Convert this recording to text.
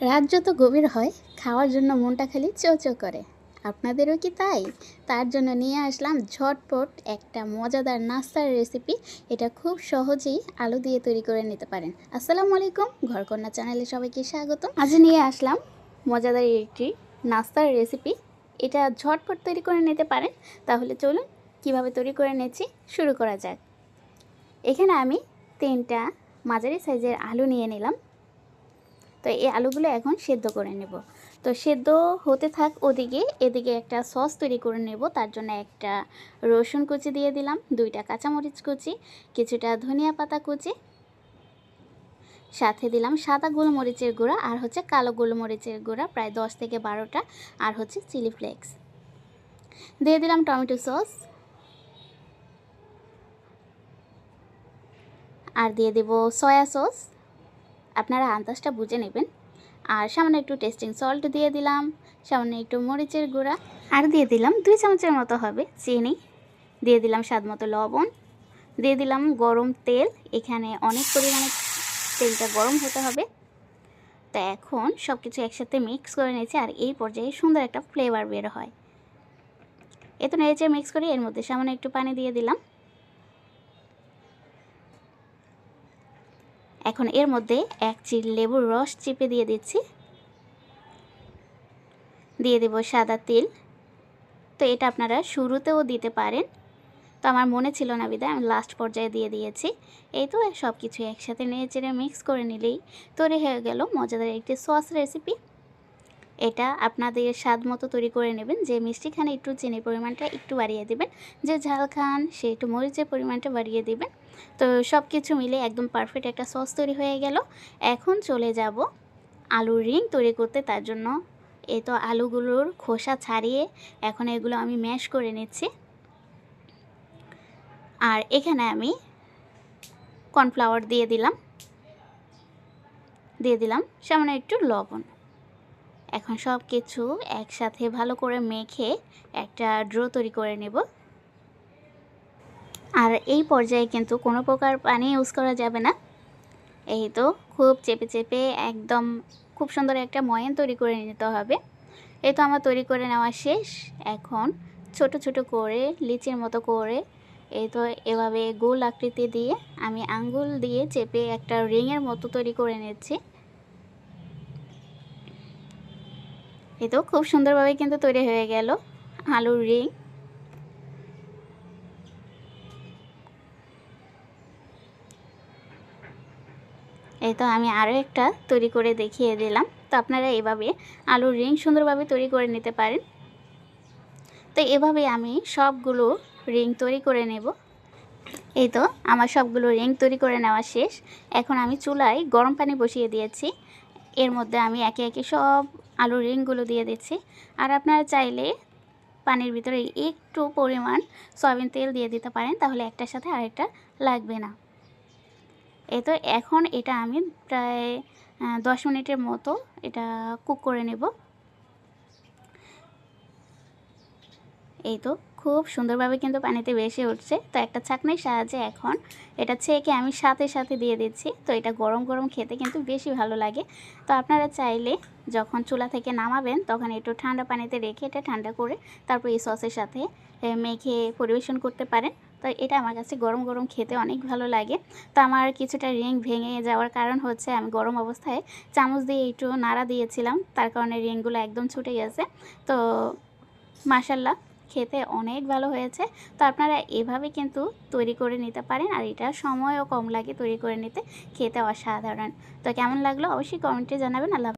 রাত যত গভীর হয়, খাওয়ার জন্য মনটা খালি চো চো করে। আপনাদেরও কি তাই? তার জন্য নিয়ে আসলাম ঝটপট একটা মজাদার নাস্তার রেসিপি এটা খুব সহজেই আলু দিয়ে তৈরি করে নিতে পারেন। আসসালামু আলাইকুম, ঘরকন্যা চ্যানেলে সবাইকে স্বাগতম। আজ নিয়ে আসলাম মজাদার একটি নাস্তার রেসিপি এটা ঝটপট তৈরি করে নিতে পারেন। তাহলে চলুন, কীভাবে তৈরি করে নিচ্ছি শুরু করা যাক। এখানে আমি তিনটা মাঝারি সাইজের আলু নিয়ে নিলাম। তো এই আলুগুলো এখন সেদ্ধ করে নেব। তো সেদ্ধ হতে থাক ওদিকে, এদিকে একটা সস তৈরি করে নেব, তার জন্য একটা রসুন কুচি দিয়ে দিলাম, দুইটা কাঁচামরিচ কুচি, কিছুটা ধনিয়া পাতা কুচি, সাথে দিলাম সাদা গোলমরিচের গুঁড়া আর হচ্ছে কালো গোলমরিচের গুঁড়া, প্রায় দশ থেকে বারোটা, আর হচ্ছে চিলি ফ্লেক্স। দিয়ে দিলাম টমেটো সস। আর দিয়ে দেব সয়া সস। আপনারা আন্দাজটা বুঝে নেবেন। আর সামান্য একটু টেস্টিং সল্ট দিয়ে দিলাম, সামান্য একটু মরিচের গুঁড়া। আর দিয়ে দিলাম দুই চামচের মতো হবে চিনি। দিয়ে দিলাম স্বাদ মতো লবণ। দিয়ে দিলাম গরম তেল, এখানে অনেক পরিমাণে তেলটা গরম হতে হবে। তো এখন সব কিছু একসাথে মিক্স করে নিয়েছি আর এই পর্যায়ে সুন্দর একটা ফ্লেভার বের হয়। এ তো নেড়েচে মিক্স করে এর মধ্যে সামান্য একটু পানি দিয়ে দিলাম। এখন এর মধ্যে এক চিল লেবুর রস চিপে দিয়ে দিচ্ছি। দিয়ে দেব সাদা তিল। তো এটা আপনারা শুরুতেও দিতে পারেন। তো আমার মনে ছিল না বিদায়, আমি লাস্ট পর্যায়ে দিয়ে দিয়েছি। এই তো সব কিছু একসাথে নিয়ে চেড়ে মিক্স করে নিলেই তৈরি হয়ে গেল মজাদার একটি সস রেসিপি এটা আপনাদের স্বাদ মতো তৈরি করে নেবেন। যে মিষ্টি খান একটু চিনির পরিমাণটা একটু বাড়িয়ে দেবেন। যে ঝাল খান সে একটু মরিচের পরিমাণটা বাড়িয়ে দেবেন। তো সব কিছু মিলে একদম পারফেক্ট একটা সস তৈরি হয়ে গেল। এখন চলে যাব আলুর রিং তৈরি করতে। তার জন্য এ তো আলুগুলোর খোসা ছাড়িয়ে এখন এগুলো আমি ম্যাশ করে নিচ্ছি। আর এখানে আমি কর্নফ্লাওয়ার দিয়ে দিলাম। দিয়ে দিলাম সামান্য একটু লবণ। এখন সব কিছু একসাথে ভালো করে মেখে একটা ড্রো তৈরি করে নেব। আর এই পর্যায়ে কিন্তু কোনো প্রকার পানি ইউজ করা যাবে না। এই তো খুব চেপে চেপে একদম খুব সুন্দর একটা ময়ান তৈরি করে নিতে হবে। এই তো আমার তৈরি করে নেওয়া শেষ। এখন ছোট ছোট করে লিচির মতো করে এই তো এভাবে গোল আকৃতি দিয়ে আমি আঙ্গুল দিয়ে চেপে একটা রিংয়ের মতো তৈরি করে নিচ্ছি। এই তো খুব সুন্দরভাবে কিন্তু তৈরি হয়ে গেল আলুর রিং। এই তো আমি আরও একটা তৈরি করে দেখিয়ে দিলাম। তো আপনারা এভাবে আলুর রিং সুন্দরভাবে তৈরি করে নিতে পারেন। তো এভাবে আমি সবগুলো রিং তৈরি করে নেব। এই তো আমার সবগুলো রিং তৈরি করে নেওয়া শেষ। এখন আমি চুলায় গরম পানি বসিয়ে দিয়েছি। এর মধ্যে আমি একে একে সব আলুর রিংগুলো দিয়ে দিচ্ছি। আর আপনারা চাইলে পানির ভিতরে একটু পরিমাণ সয়াবিন তেল দিয়ে দিতে পারেন, তাহলে একটার সাথে আরেকটা লাগবে না। এ তো এখন এটা আমি প্রায় দশ মিনিটের মতো এটা কুক করে নেব। এই তো খুব সুন্দরভাবে কিন্তু পানিতে বেশি উঠছে। তো একটা ছাকনির সাহায্যে এখন এটা ছেঁকে আমি সাথে সাথে দিয়ে দিচ্ছি। তো এটা গরম গরম খেতে কিন্তু বেশি ভালো লাগে। তো আপনারা চাইলে যখন চুলা থেকে নামাবেন, তখন একটু ঠান্ডা পানিতে রেখে এটা ঠান্ডা করে তারপর এই সসের সাথে মেখে পরিবেশন করতে পারেন। তো এটা আমার কাছে গরম গরম খেতে অনেক ভালো লাগে। তো আমার কিছুটা রিং ভেঙে যাওয়ার কারণ হচ্ছে আমি গরম অবস্থায় চামচ দিয়ে একটু নাড়া দিয়েছিলাম। তার কারণে রিংগুলো একদম ছুটে গেছে। তো মাসাল্লাহ খেতে অনেক ভালো হয়েছে। তো আপনারা এভাবে কিন্তু তৈরি করে নিতে পারেন আর এটা সময়ও কম লাগে তৈরি করে নিতে। খেতে অসাধারণ। তো কেমন লাগল অবশ্যই কমেন্টে জানাবেন। আল্লাহ